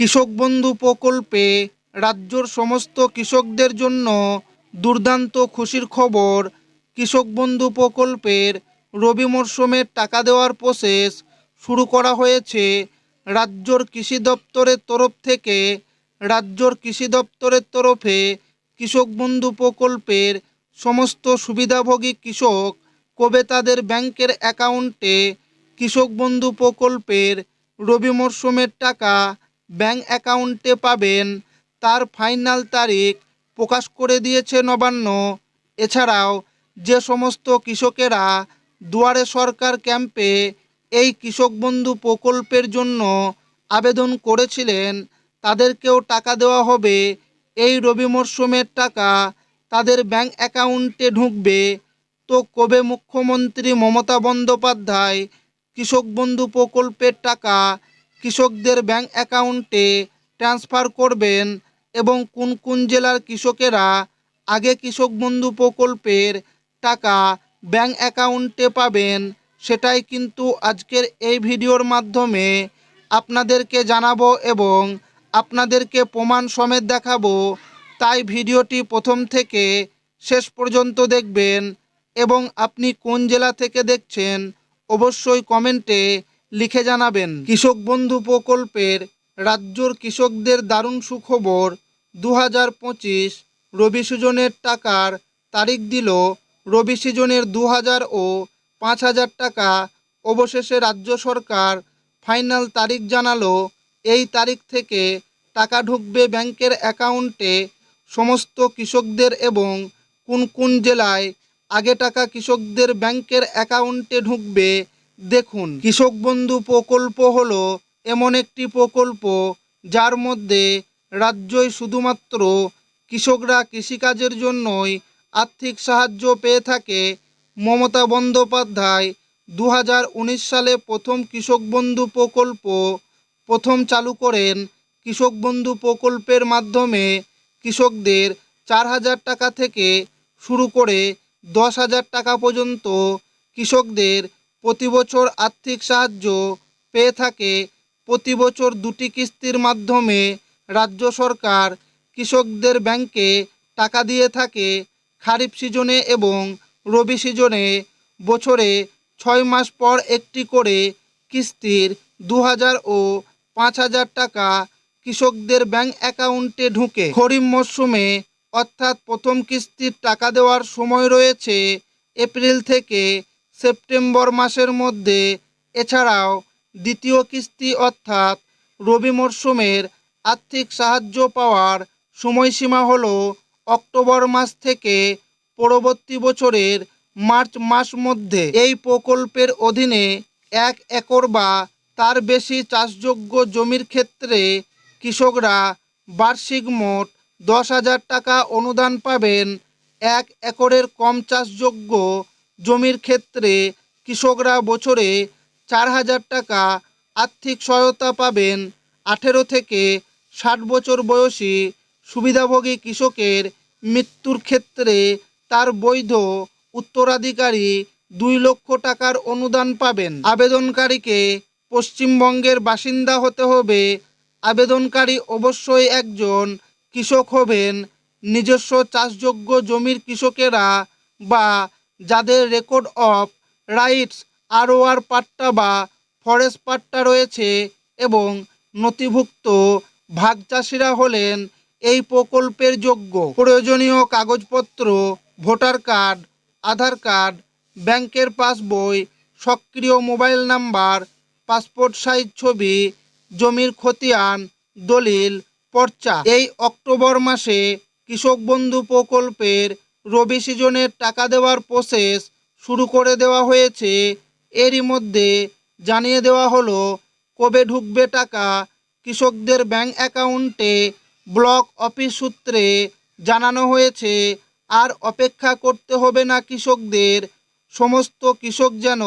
কৃষক বন্ধু প্রকল্পে রাজ্যর সমস্ত কৃষকদের জন্য দুর্দান্ত খুশির খবর। কৃষক বন্ধু প্রকল্পের রবি মরশুমের টাকা দেওয়ার প্রসেস শুরু করা হয়েছে রাজ্যর কৃষি দপ্তরের তরফ থেকে। রাজ্যর কৃষি দপ্তরের তরফে কৃষক বন্ধু প্রকল্পের সমস্ত সুবিধাভোগী কৃষক কবে তাদের ব্যাংকের অ্যাকাউন্টে কৃষক বন্ধু প্রকল্পের রবি মরশুমের টাকা ব্যাংক অ্যাকাউন্টে পাবেন। তার ফাইনাল তারিখ প্রকাশ করে দিয়েছে নবান্ন। এছাড়াও যে সমস্ত কৃষকেরা দুয়ারে সরকার ক্যাম্পে এই কৃষক বন্ধু প্রকল্পের জন্য আবেদন করেছিলেন, তাদেরকেও টাকা দেওয়া হবে। এই রবি মরশুমের টাকা তাদের ব্যাংক অ্যাকাউন্টে ঢুকবে। তো কবে মুখ্যমন্ত্রী মমতা বন্দ্যোপাধ্যায় কৃষক বন্ধু প্রকল্পের টাকা কৃষকদের ব্যাংক অ্যাকাউন্টে ট্রান্সফার করবেন এবং কোন কোন জেলার কৃষকেরা আগে কৃষক বন্ধু প্রকল্পের টাকা ব্যাংক অ্যাকাউন্টে পাবেন, সেটাই কিন্তু আজকের এই ভিডিওর মাধ্যমে আপনাদেরকে জানাব এবং আপনাদেরকে প্রমাণ সমেত দেখাবো। তাই ভিডিওটি প্রথম থেকে শেষ পর্যন্ত দেখবেন এবং আপনি কোন জেলা থেকে দেখছেন, অবশ্যই কমেন্টে লিখে জানাবেন, কৃষক বন্ধু প্রকল্পের রাজ্যর কৃষকদের দারুণ সুখবর। দু হাজার পঁচিশ রবি সিজনের টাকার তারিখ দিল রবি সিজনের দু হাজার ও পাঁচ হাজার টাকা। অবশেষে রাজ্য সরকার ফাইনাল তারিখ জানালো। এই তারিখ থেকে টাকা ঢুকবে ব্যাংকের অ্যাকাউন্টে। সমস্ত কৃষকদের এবং কোন কোন জেলায় আগে টাকা কৃষকদের ব্যাংকের অ্যাকাউন্টে ঢুকবে দেখুন, কৃষক বন্ধু প্রকল্প হলো এমন একটি প্রকল্প যার মধ্যে রাজ্যই শুধুমাত্র কৃষকরা কৃষিকাজের জন্যই আর্থিক সাহায্য পেয়ে থাকে। মমতা বন্দ্যোপাধ্যায় দু হাজার উনিশ সালে প্রথম কৃষক বন্ধু প্রকল্প প্রথম চালু করেন। কৃষক বন্ধু প্রকল্পের মাধ্যমে কৃষকদের চার হাজার টাকা থেকে শুরু করে দশ হাজার টাকা পর্যন্ত কৃষকদের প্রতি বছর আর্থিক সাহায্য পেয়ে থাকে। প্রতি বছর দুটি কিস্তির মাধ্যমে রাজ্য সরকার কৃষকদের ব্যাংকে টাকা দিয়ে থাকে খারিফ সিজনে এবং রবি সিজনে। বছরে ছয় মাস পর একটি করে কিস্তির দু হাজার ও পাঁচ হাজার টাকা কৃষকদের ব্যাংক অ্যাকাউন্টে ঢুকে। খরিফ মরশুমে অর্থাৎ প্রথম কিস্তির টাকা দেওয়ার সময় রয়েছে এপ্রিল থেকে সেপ্টেম্বর মাসের মধ্যে। এছাড়াও দ্বিতীয় কিস্তি অর্থাৎ রবি মরশুমের আর্থিক সাহায্য পাওয়ার সময়সীমা হল অক্টোবর মাস থেকে পরবর্তী বছরের মার্চ মাস মধ্যে। এই প্রকল্পের অধীনে এক একর বা তার বেশি চাষযোগ্য জমির ক্ষেত্রে কৃষকরা বার্ষিক মোট দশ হাজার টাকা অনুদান পাবেন। এক একরের কম চাষযোগ্য জমির ক্ষেত্রে কৃষকরা বছরে চার হাজার টাকা আর্থিক সহায়তা পাবেন। আঠেরো থেকে ষাট বছর বয়সী সুবিধাভোগী কৃষকের মৃত্যুর ক্ষেত্রে তার বৈধ উত্তরাধিকারী দুই লক্ষ টাকার অনুদান পাবেন। আবেদনকারীকে পশ্চিমবঙ্গের বাসিন্দা হতে হবে। আবেদনকারী অবশ্যই একজন কৃষক হবেন। নিজস্ব চাষযোগ্য জমির কৃষকেরা বা যাদের record of rights ROR patta বা ফরেস্ট পাট্টা রয়েছে এবং নথিভুক্ত ভাগ চাষিরা হলেন এই প্রকল্পের যোগ্য। প্রয়োজনীয় কাগজপত্র, ভোটার কার্ড, আধার কার্ড, ব্যাংকের পাসবই সক্রিয় মোবাইল নাম্বার, পাসপোর্ট সাইজ ছবি, জমির খতিয়ান, দলিল, পর্চা। এই অক্টোবর মাসে কৃষক বন্ধু প্রকল্পের রবি সিজনের টাকা দেওয়ার প্রসেস শুরু করে দেওয়া হয়েছে। এরই মধ্যে জানিয়ে দেওয়া হলো, কবে ঢুকবে টাকা কৃষকদের ব্যাংক অ্যাকাউন্টে ব্লক অফিস সূত্রে জানানো হয়েছে। আর অপেক্ষা করতে হবে না কৃষকদের, সমস্ত কৃষক যেন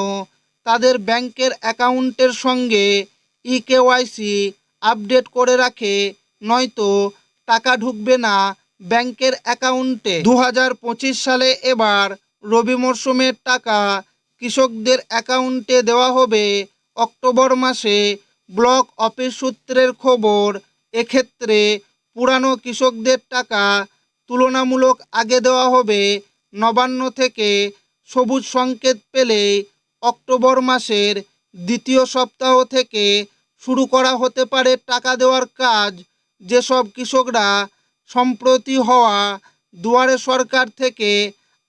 তাদের ব্যাংকের অ্যাকাউন্টের সঙ্গে ই কেওয়াইসি আপডেট করে রাখে, নয়তো টাকা ঢুকবে না ব্যাংকের অ্যাকাউন্টে দু হাজার পঁচিশ সালে এবার রবি মরশুমের টাকা কৃষকদের অ্যাকাউন্টে দেওয়া হবে অক্টোবর মাসে। ব্লক অফিস সূত্রের খবর, এক্ষেত্রে পুরানো কৃষকদের টাকা তুলনামূলক আগে দেওয়া হবে নবান্ন থেকে সবুজ সংকেত পেলেই অক্টোবর মাসের দ্বিতীয় সপ্তাহ থেকে শুরু করা হতে পারে টাকা দেওয়ার কাজ। যেসব কৃষকরা সম্প্রতি হওয়া দুয়ারে সরকার থেকে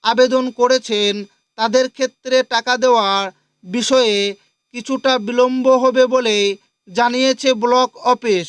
আবেদন করেছেন, তাদের ক্ষেত্রে টাকা দেওয়ার বিষয়ে কিছুটা বিলম্ব হবে বলে জানিয়েছে ব্লক অফিস।